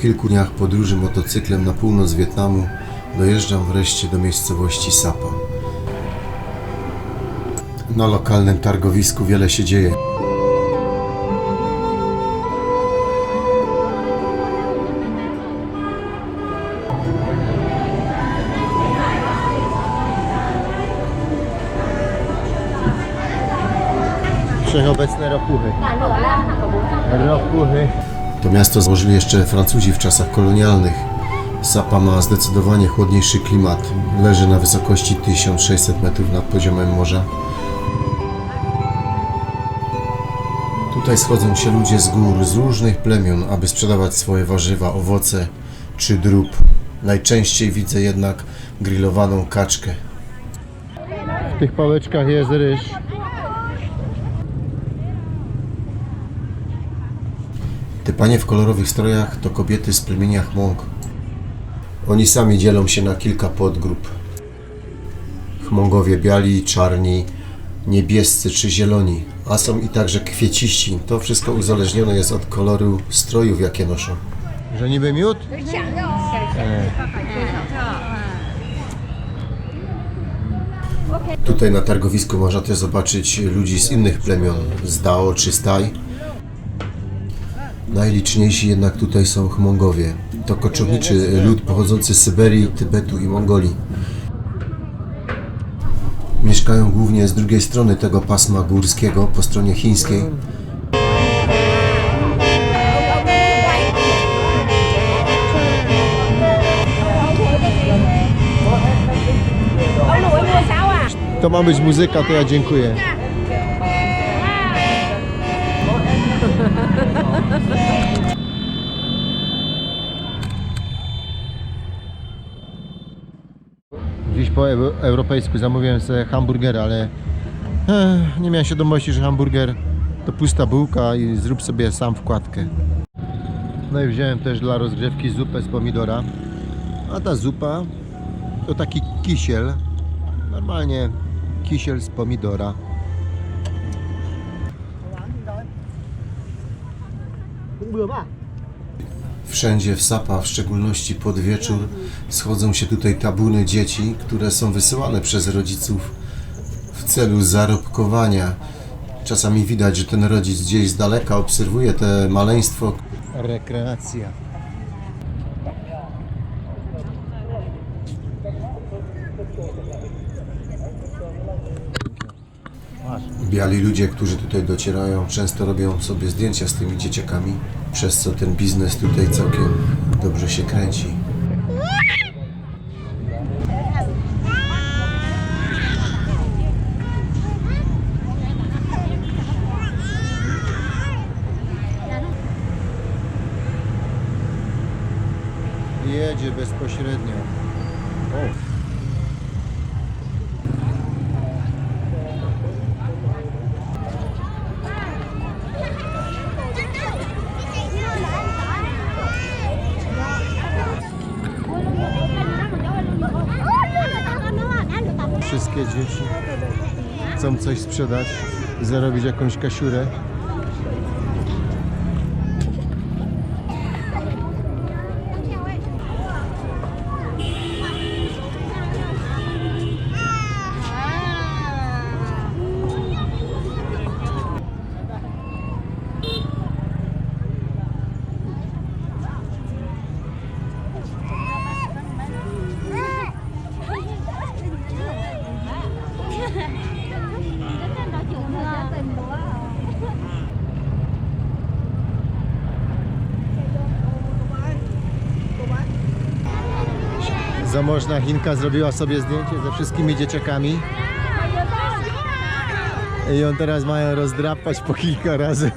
kilku dniach podróży motocyklem na północ Wietnamu dojeżdżam wreszcie do miejscowości Sapa. Na lokalnym targowisku wiele się dzieje. Wszechobecne ropuchy. Ropuchy. To miasto założyli jeszcze Francuzi w czasach kolonialnych. Sapa ma zdecydowanie chłodniejszy klimat. Leży na wysokości 1600 metrów nad poziomem morza. Tutaj schodzą się ludzie z gór, z różnych plemion, aby sprzedawać swoje warzywa, owoce czy drób. Najczęściej widzę jednak grillowaną kaczkę. W tych pałeczkach jest ryż. Panie w kolorowych strojach to kobiety z plemienia Hmong. Oni sami dzielą się na kilka podgrup. Hmongowie biali, czarni, niebiescy czy zieloni, a są i także kwieciści. To wszystko uzależnione jest od koloru strojów, jakie noszą. Że niby miód? Tutaj na targowisku można też zobaczyć ludzi z innych plemion, z Dao czy Staj. Najliczniejsi jednak tutaj są Hmongowie. To koczowniczy lud pochodzący z Syberii, Tybetu i Mongolii. Mieszkają głównie z drugiej strony tego pasma górskiego, po stronie chińskiej. To ma być muzyka, to ja dziękuję. po eu- europejsku zamówiłem sobie hamburgera, ale eh, nie miałem świadomości, że hamburger to pusta bułka i zrób sobie sam wkładkę. No i wziąłem też dla rozgrzewki zupę z pomidora. A ta zupa to taki kisiel. Normalnie kisiel z pomidora. Wszędzie w Sapa, w szczególności pod wieczór, schodzą się tutaj tabuny dzieci, które są wysyłane przez rodziców w celu zarobkowania. Czasami widać, że ten rodzic gdzieś z daleka obserwuje te maleństwo, Rekreacja. Biali ludzie, którzy tutaj docierają, często robią sobie zdjęcia z tymi dzieciakami, przez co ten biznes tutaj całkiem dobrze się kręci. Jedzie bezpośrednio. O. Wszystkie dzieci chcą coś sprzedać, zarobić jakąś kasiurę. Zamożna Chinka zrobiła sobie zdjęcie ze wszystkimi dzieciakami. I ją teraz mają rozdrapać po kilka razy.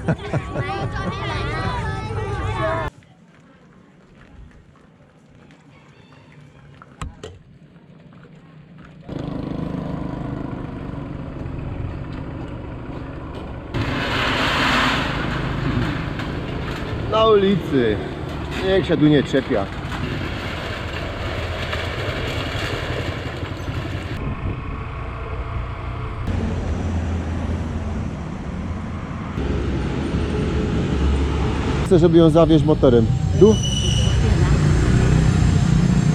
Na ulicy. Niech się tu nie czepia. Chcę, żeby ją zawieźć motorem. Tu?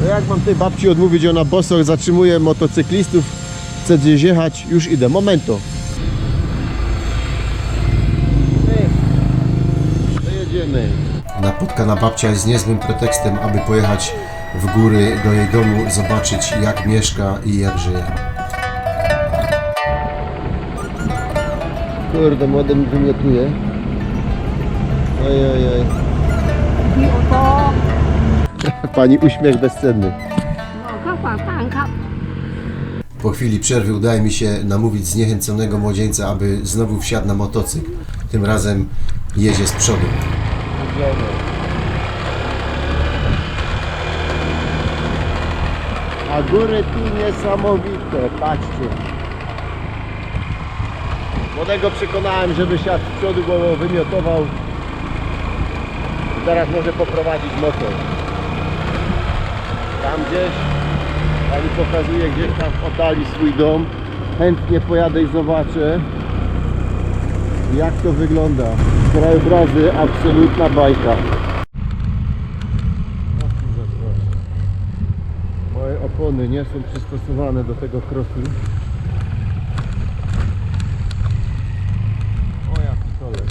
No jak mam tej babci odmówić, ona boso zatrzymuje motocyklistów, chce gdzieś jechać, już idę, momento. Ej, to jedziemy. Napotkana babcia jest niezłym pretekstem, aby pojechać w góry do jej domu, zobaczyć jak mieszka i jak żyje. Kurde, młody mi wymiotuje. Oj, oj, oj. Pani uśmiech bezcenny. Khắp Po chwili przerwy udaje mi się namówić zniechęconego młodzieńca, aby znowu wsiadł na motocykl. Tym razem jedzie z przodu. A góry tu niesamowite, patrzcie. Młodego przekonałem, żeby siadł z przodu, bo wymiotował. Teraz może poprowadzić motor. Tam gdzieś, pani pokazuje gdzieś tam w oddali swój dom. Chętnie pojadę i zobaczę, jak to wygląda. Krajobrazy, absolutna bajka. Moje opony nie są przystosowane do tego krosu. O ja pitole.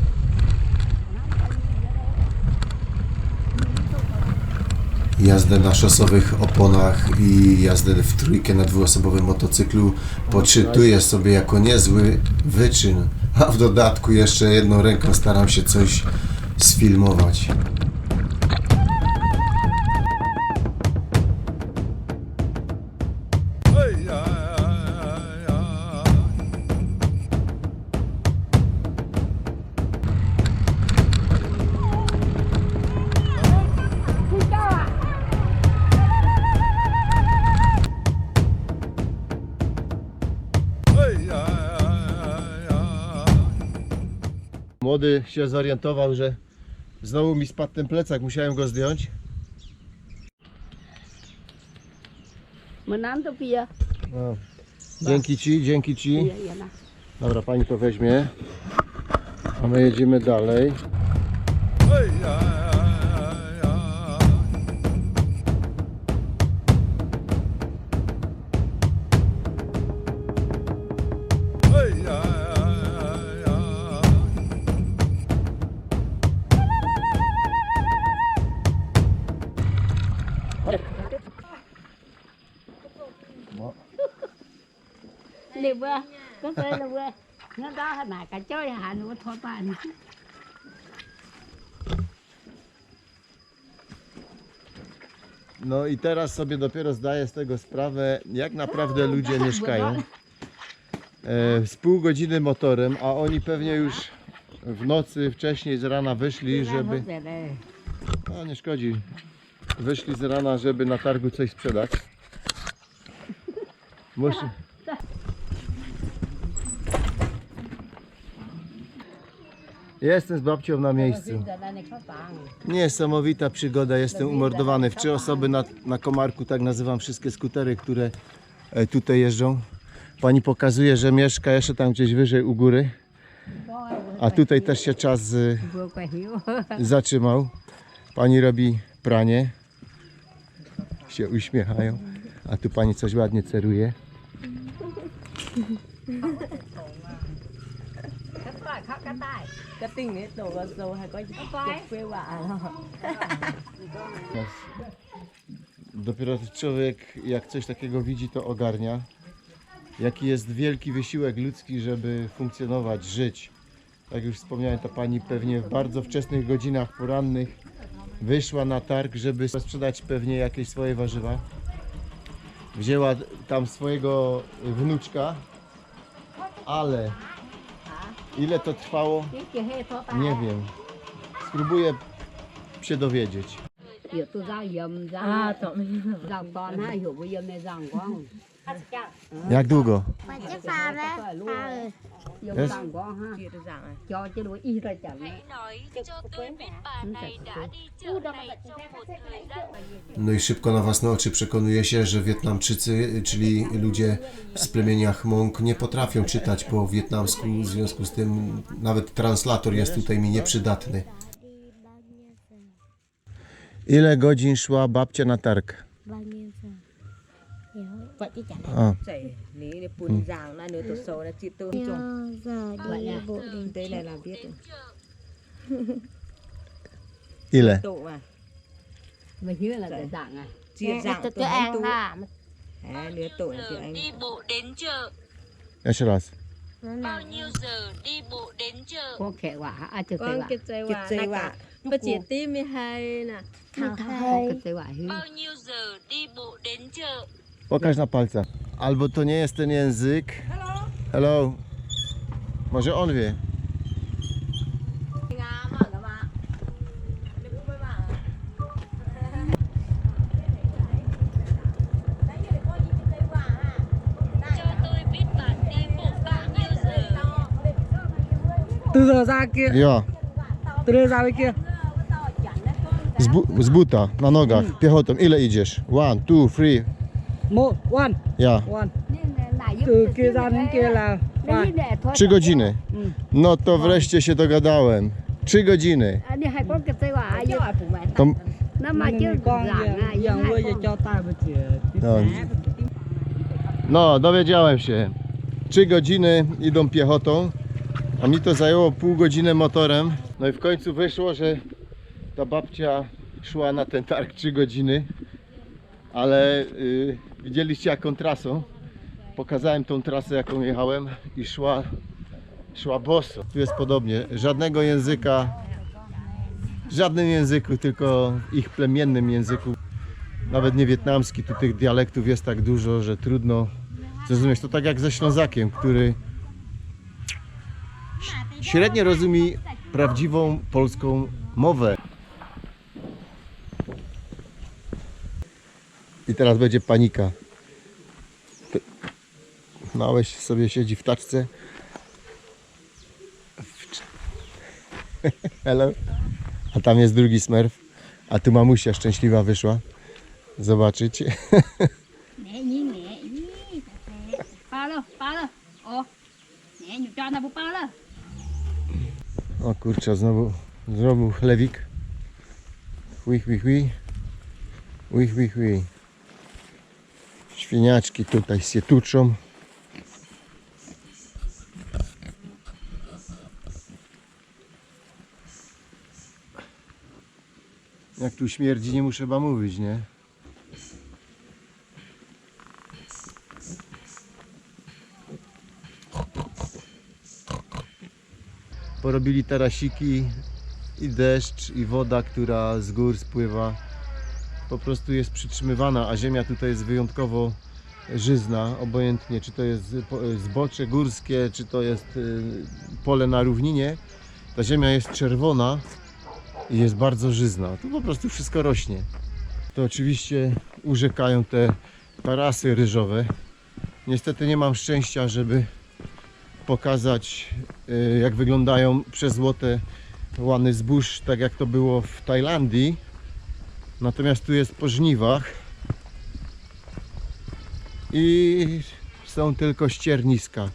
Jazdę na szosowych oponach i jazdę w trójkę na dwuosobowym motocyklu poczytuję sobie jako niezły wyczyn, a w dodatku jeszcze jedną ręką staram się coś sfilmować. Młody się zorientował, że znowu mi spadł ten plecak, musiałem go zdjąć. Tôi kia No. Dzięki Ci, dzięki Ci. Dobra, Pani to weźmie. A my jedziemy dalej. Nó đó là cả chơi hà nó thôi bạn No i teraz sobie dopiero zdaję z tego sprawę, jak naprawdę ludzie mieszkają. E, z pół godziny motorem, a oni pewnie już w nocy wcześniej z rana wyszli, żeby... No nie szkodzi. Wyszli z rana, żeby na targu coś sprzedać. Muszę... Jestem z babcią na miejscu. Niesamowita przygoda, jestem umordowany w trzy osoby na, na komarku, tak nazywam wszystkie skutery, które e, tutaj jeżdżą. Pani pokazuje, że mieszka jeszcze tam gdzieś wyżej u góry, a tutaj też się czas hiểu zatrzymał. Pani robi pranie, się uśmiechają, a tu pani coś ładnie ceruje. Cái tay cái đồ ra rồi hay có quê Dopiero człowiek, jak coś takiego widzi, to ogarnia. Jaki jest wielki wysiłek ludzki, żeby funkcjonować, żyć. Jak już wspomniałem, ta pani pewnie w bardzo wczesnych godzinach porannych wyszła na targ, żeby sprzedać pewnie jakieś swoje warzywa. Wzięła tam swojego wnuczka, ale ile to trwało, nie wiem. Spróbuję się dowiedzieć. Này rằng quá Jak długo? Quá ha. Kia được dạng này Cho chứ đối y ra chẳng Hãy nói cho tôi biết bà này đã đi chợ này trong một thời gian No i szybko na własne oczy przekonuje się, że Wietnamczycy, czyli ludzie z plemienia Hmong, nie potrafią czytać po wietnamsku, w związku z tym nawet translator jest tutaj mi nieprzydatny. Ile godzin szła babcia na targ? vậy chứ chả chảy lý này bùn ừ. ràng là nửa tổ sầu là chị tôi trồng. vậy bộ đình tây này là biết rồi. Đi tụ à. Mình như là dạ. dạng à. Chia dạng tôi ăn ha. À nửa tổ là chị anh đi bộ đến chợ? Em sẽ bao nhiêu giờ đi bộ đến chợ? Con kẹo quả à Con cây quả. chợ cây quả. bất chỉ tim hay nè. Thằng hay. bao nhiêu giờ đi bộ đến chợ? Pokaż na palcach. Albo to nie jest ten język. Hello. Może on wie. Từ giờ ra kia Ja. từ giờ ra bên kia Z, bu- z buta, na nogach, piechotą. Ile idziesz? One, two, three. Một one Ja. one từ kia ra đến kia là godziny. No to wreszcie się dogadałem. Trzy godziny. To, no. dowiedziałem się. Trzy godziny idą piechotą, a mi to zajęło pół godziny motorem. No i w końcu wyszło, że ta babcia szła na ten targ trzy godziny, ale y, widzieliście jaką trasą. Pokazałem tą trasę jaką jechałem i szła, szła boso. Tu jest podobnie, żadnego języka, w żadnym języku, tylko ich plemiennym języku. Nawet nie wietnamski, tu tych dialektów jest tak dużo, że trudno zrozumieć. To tak jak ze Ślązakiem, który średnio rozumie prawdziwą polską mowę. I teraz będzie panika. Małeś sobie siedzi w taczce. Hello. A tam jest drugi smerf. A tu mamusia szczęśliwa wyszła. Zobaczyć. Đâu, ba đâu. Ồ, nè, nhục cho nó bút ba đâu. O kurczę, znowu, znowu chlewik. Hui, hui, hui. Hui, hui, hui. Świniaczki tutaj się tuczą. Jak tu śmierdzi, nie muszę chyba mówić, nie? porobili tarasiki i deszcz i woda, która z gór spływa po prostu jest przytrzymywana, a ziemia tutaj jest wyjątkowo żyzna, obojętnie czy to jest po- zbocze górskie, czy to jest y, pole na równinie, ta ziemia jest czerwona i jest bardzo żyzna. Tu po prostu wszystko rośnie. To oczywiście urzekają te tarasy ryżowe. Niestety nie mam szczęścia, żeby pokazać y, jak wyglądają przezłote łany zbóż, tak jak to było w Tajlandii. Natomiast tu jest po żniwach i są tylko ścierniska.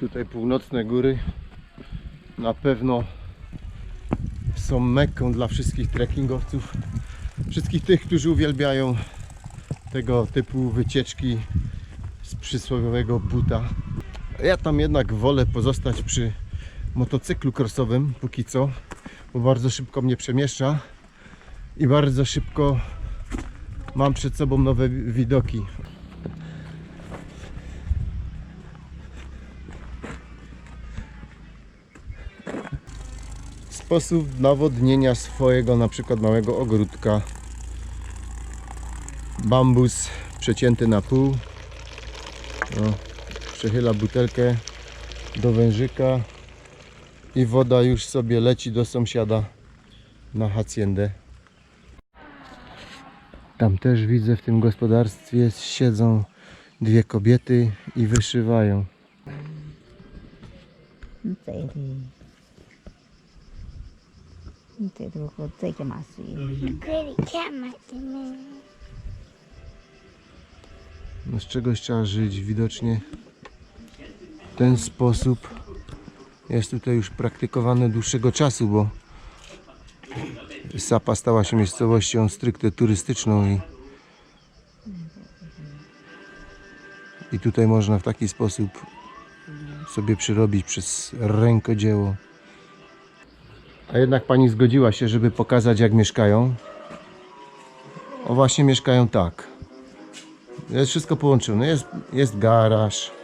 Tutaj północne góry na pewno są mekką dla wszystkich trekkingowców, wszystkich tych, którzy uwielbiają tego typu wycieczki z przysłowiowego buta. Ja tam jednak wolę pozostać przy motocyklu crossowym póki co, bo bardzo szybko mnie przemieszcza i bardzo szybko mam przed sobą nowe wi- widoki. Sposób nawodnienia swojego na przykład małego ogródka. Bambus przecięty na pół. O, przechyla butelkę do wężyka i woda już sobie leci do sąsiada na haciendę. Tam też widzę w tym gospodarstwie siedzą dwie kobiety i wyszywają. My. No z czegoś trzeba żyć. Widocznie ten sposób jest tutaj już praktykowany od dłuższego czasu, bo Sapa stała się miejscowością stricte turystyczną i, i tutaj można w taki sposób sobie przyrobić przez rękodzieło. A jednak pani zgodziła się, żeby pokazać jak mieszkają. O właśnie mieszkają tak. Jest wszystko połączone. Jest, jest garaż.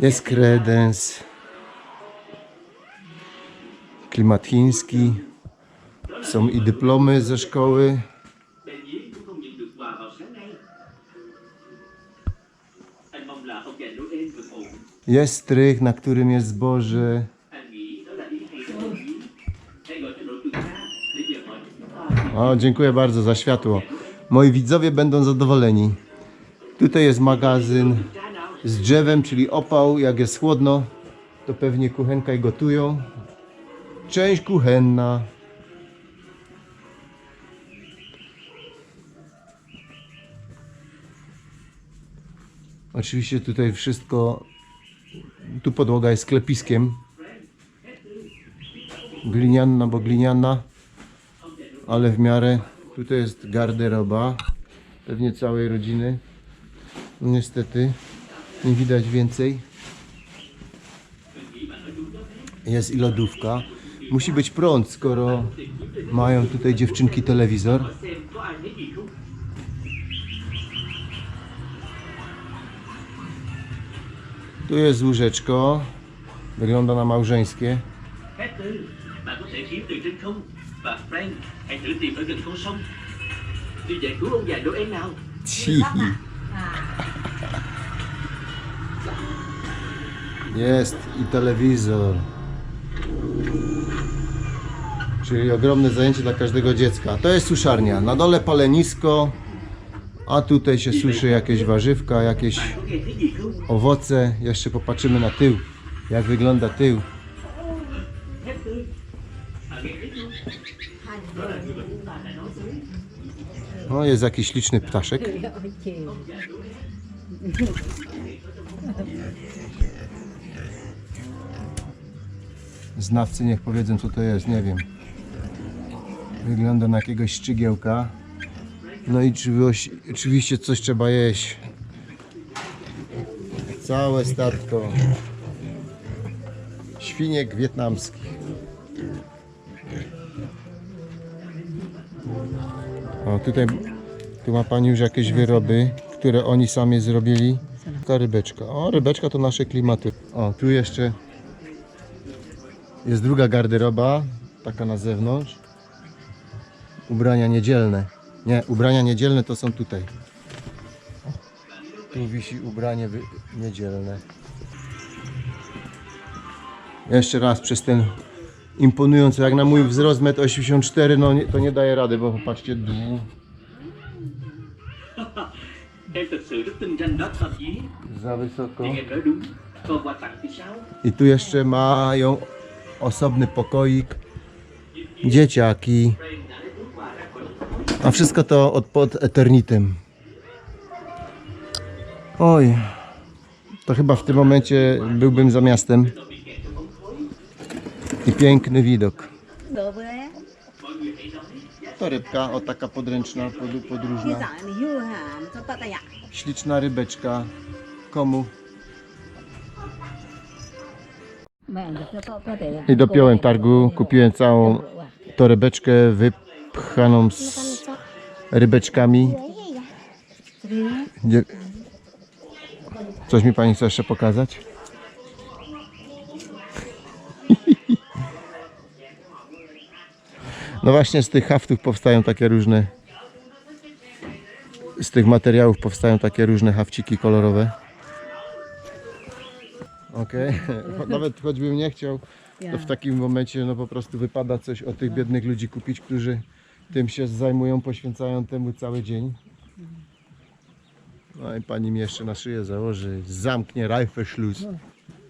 Jest kredens. Klimat chiński. Są i dyplomy ze szkoły. Jest strych, na którym jest zboże. O, dziękuję bardzo za światło. Moi widzowie będą zadowoleni. Tutaj jest magazyn z drzewem, czyli opał. Jak jest chłodno, to pewnie kuchenka i gotują. Część kuchenna. Oczywiście tutaj wszystko, tu podłoga jest sklepiskiem. Glinianna, bo glinianna ale w miarę tutaj jest garderoba pewnie całej rodziny niestety nie widać więcej. Jest i lodówka. Musi być prąd skoro mają tutaj dziewczynki telewizor. Tu jest łóżeczko. Wygląda na małżeńskie. Khác Jest i telewizor. Czyli ogromne zajęcie dla każdego dziecka. To jest suszarnia. Na dole palenisko, a tutaj się suszy jakieś warzywka, jakieś owoce. Jeszcze popatrzymy na tył, jak wygląda tył. O, jest jakiś liczny ptaszek. Znawcy niech powiedzą co to jest, nie wiem. Wygląda na jakiegoś szczygiełka. No i oczywiście- coś trzeba jeść. Całe statko. Świniek wietnamskich. O, tutaj tu ma pani już jakieś wyroby, które oni sami zrobili. Taka rybeczka. O, rybeczka to nasze klimaty. O, tu jeszcze jest druga garderoba, taka na zewnątrz. Ubrania niedzielne. Nie, ubrania niedzielne to są tutaj. Tu wisi ubranie niedzielne. Jeszcze raz przez ten imponujący, jak na mój wzrost 1,84 m, no nie, to nie daje rady, bo popatrzcie, dwu, za wysoko. Sao? I tu jeszcze mają osobny pokoik, dzieciaki. A wszystko to od, pod Eternitem. Oj, to chyba w tym momencie byłbym za miastem. I piękny widok. To rybka, o taka podręczna, podróżna. Śliczna rybeczka. Komu? I dopiąłem targu, kupiłem całą torebeczkę wypchaną z rybeczkami. Gdzie... Coś mi pani chce jeszcze pokazać? No właśnie z tych haftów powstają takie różne z tych materiałów powstają takie różne hawciki kolorowe. Okej, nawet choćbym nie chciał, to w takim momencie no po prostu wypada coś od tych biednych ludzi kupić, którzy tym się zajmują, poświęcają temu cały dzień. No i pani mi jeszcze na szyję założy, zamknie Reifeschluss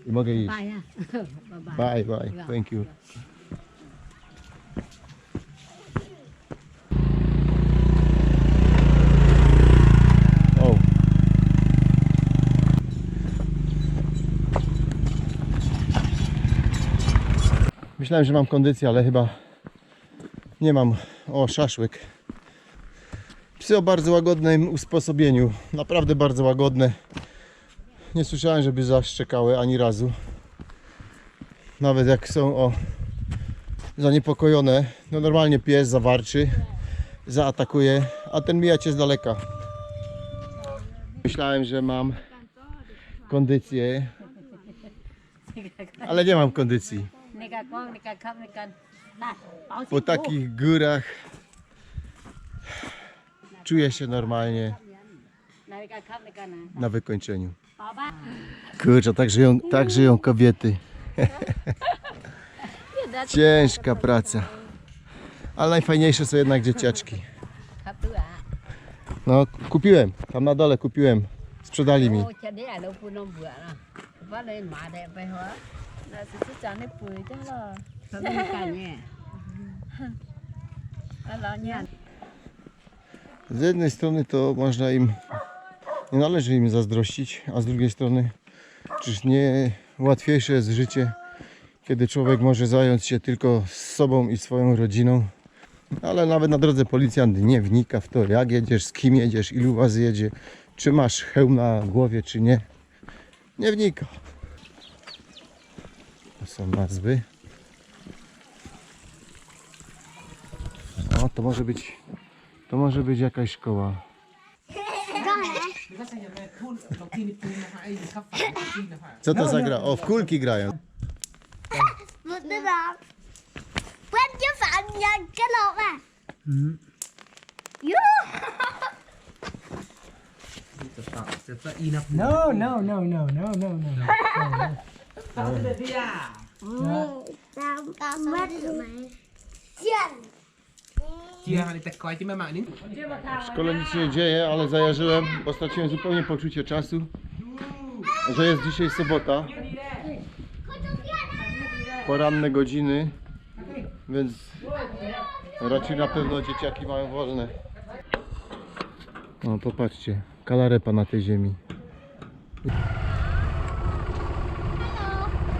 i mogę iść. Bye bye. Bye, bye, thank you. O. Myślałem, że mam kondycję, ale chyba nie mam. O, szaszłyk. Psy o bardzo łagodnym usposobieniu. Naprawdę bardzo łagodne. Nie słyszałem, żeby zaszczekały ani razu. Nawet jak są o zaniepokojone, no normalnie pies zawarczy, zaatakuje, a ten mija cię z daleka. Myślałem, że mam kondycję, ale nie mam kondycji. Po takich górach czuję się normalnie na wykończeniu. Kurczę, tak żyją, tak żyją kobiety. Ciężka praca. Ale najfajniejsze są jednak dzieciaczki. No, kupiłem. Tam na dole kupiłem. Sprzedali mi. z jednej strony to można im nie należy im zazdrościć, a z drugiej strony czyż nie łatwiejsze jest życie, kiedy człowiek może zająć się tylko sobą i swoją rodziną. Ale nawet na drodze policjant nie wnika w to, jak jedziesz, z kim jedziesz, ilu was jedzie, czy masz hełm na głowie, czy nie. Nie wnika. To są nazwy. O, to może być, to może być jakaś szkoła. Co to za gra? O, w kulki grają. Będzie fan. No, no, no, no, no, no, no. no, no. W szkole nic się nie dzieje, ale zajarzyłem, bo straciłem zupełnie poczucie czasu, że jest dzisiaj sobota. Poranne godziny, więc raczej na pewno dzieciaki mają wolne. No popatrzcie, kalarepa na tej ziemi.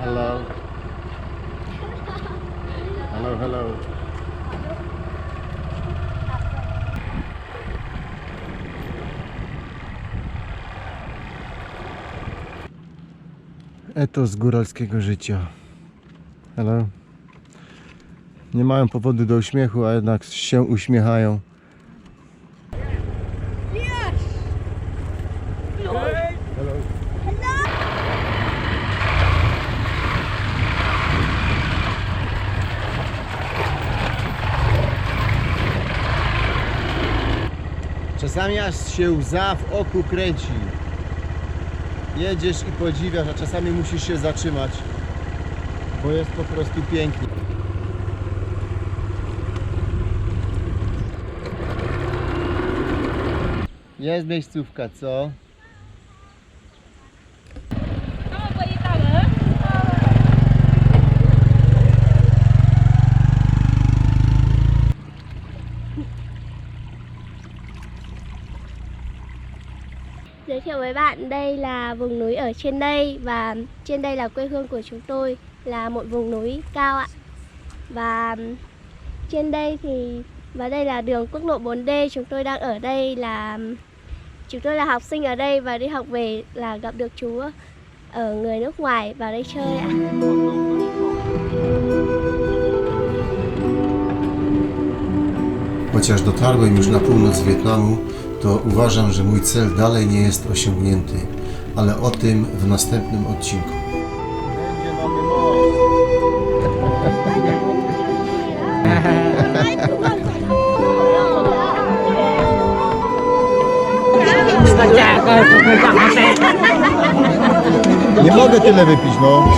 Hello. Hello, hello. Etos góralskiego życia. Hello. Nie mają powodu do uśmiechu, a jednak się uśmiechają. Czasami aż się łza w oku kręci. Jedziesz i podziwiasz, a czasami musisz się zatrzymać, bo jest po prostu pięknie. Jest miejscówka, co? Với bạn đây là vùng núi ở trên đây và trên đây là quê hương của chúng tôi là một vùng núi cao ạ. Và trên đây thì và đây là đường quốc lộ 4D chúng tôi đang ở đây là chúng tôi là học sinh ở đây và đi học về là gặp được chú ở người nước ngoài vào đây chơi ạ. Chociaż dotarłem już na północ Wietnamu, to uważam, że mój cel dalej nie jest osiągnięty, ale o tym w następnym odcinku. Nie mogę tyle wypić, no.